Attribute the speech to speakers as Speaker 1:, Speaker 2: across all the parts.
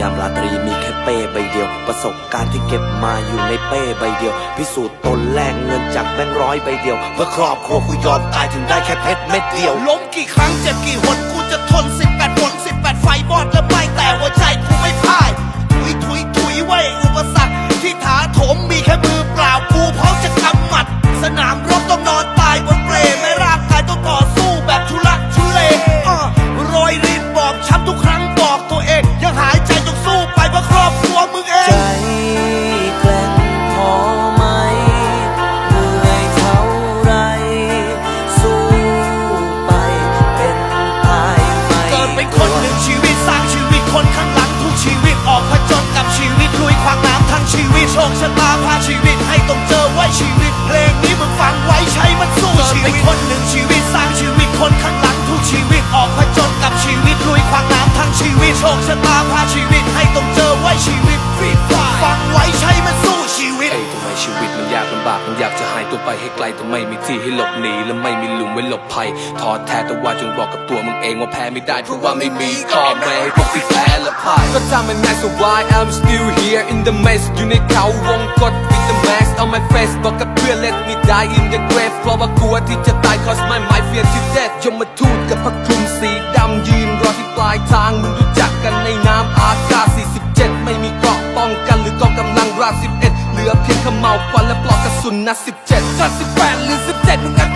Speaker 1: ยามราตรีมีแค่เป้ใบเดียว ประสบการณ์ที่เก็บมาอยู่ในเป้ใบเดียว พิสูจน์ตนแลกเงินจากแบงค์ร้อยใบเดียว เพื่อครอบครัวกูยอมตายถึงได้แค่เพชรเม็ดเดียว
Speaker 2: ล้มกี่ครั้งเจ็บกี่หนกูจะทนสิ คนห
Speaker 1: นึ่
Speaker 2: งชีวิตสร้างชีวิตคนข้างหลังทุกชีวิตออกผจญกับชีวิตลุยขวางน้ำทั้งชีวิตโชคชะตาพาชีวิตให้ต้องเจอไว้ชีวิตฟีดฟังไว้ใช้มันสู้ชีวิต
Speaker 3: เอ้ยทำไมชีวิตมันยากลำบากมันอยากจะหายตัวไปให้ไกลแต่ไม่มีที่ให้หลบหนีและไม่มีหลุมไว้หลบภัยท้อแท้แต่ว่าจงบอกกับตัวมึงเองว่าแพ้ไม่ได้เพราะว่าไม่มีข้อแม้พวกที่แพ้และพ่ายก็ทำมันง่าย so why I'm still here in the mess อยู่ในเขาวงกด with the mask on my face บอกกับเพื่อน let me die in the grave เพราะว่ากลัวที่จะตาย cause my mind fear to death ยมทูตกับพระคลุมสีดำยืนรอที่ปลายทางมึงรู้จักกันในน้ำอากาศ 47 ไม่มีเกราะป้องกันหรือกองกำลังราบ11 เหลือเพียงขมเหลาควันและปลอกกระสุนนัด17จัด18 หรือ 17มึงอัด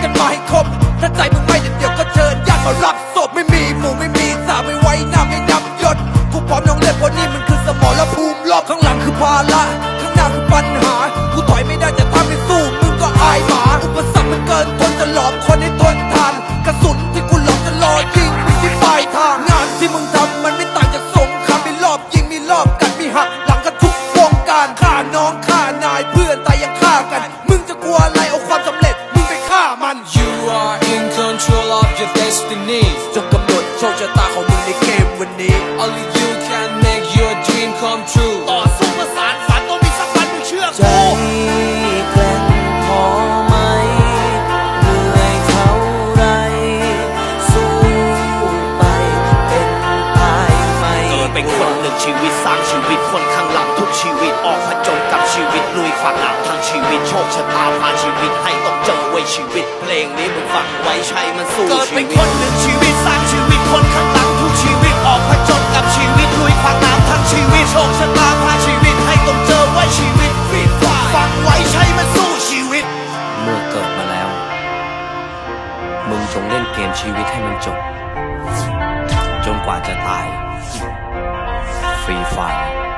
Speaker 3: กันมาใงานที่มึงทำมันไม่ต่างจากสงครามมีรอบยิงมีรอบกันมีหักหลังกันทุกวงการฆ่าน้องฆ่านายเพื่อนแต่ยังฆ่ากัน มึงจะกลัวอะไรเอาความสำเร็จมึงไปฆ่ามัน You are in control of your destiny จงกำหนดโชคชะตาของมึงในเกม
Speaker 2: ชีวิตสร้างชีวิตคนข้างหลังทุกชีวิตออกผจญกับชีวิตลุยขวางหน้ำทั้งชีวิตโชคชะตาพาชีวิตให้ต้องเจอไว้ชีวิต เพลงนี้มึงฟังไว้ใช้มันสู้เกิดเป็นคนหนึ่งชีวิตสร้างชีวิตคนข้างหลังทุกชีวิตออกผจญกับชีวิตลุยขวางน้ำทั้งชีวิตโชคชะตาพาชีวิตให้ต้องเจอไว้ชีวิตฟีดฟังไว้ใช้มันสู้ชีวิต
Speaker 1: เมื่อเกิดมาแล้ว มึงจงเล่นเกมชีวิตให้มันจบจนกว่าจะตาย ฟรีไฟร์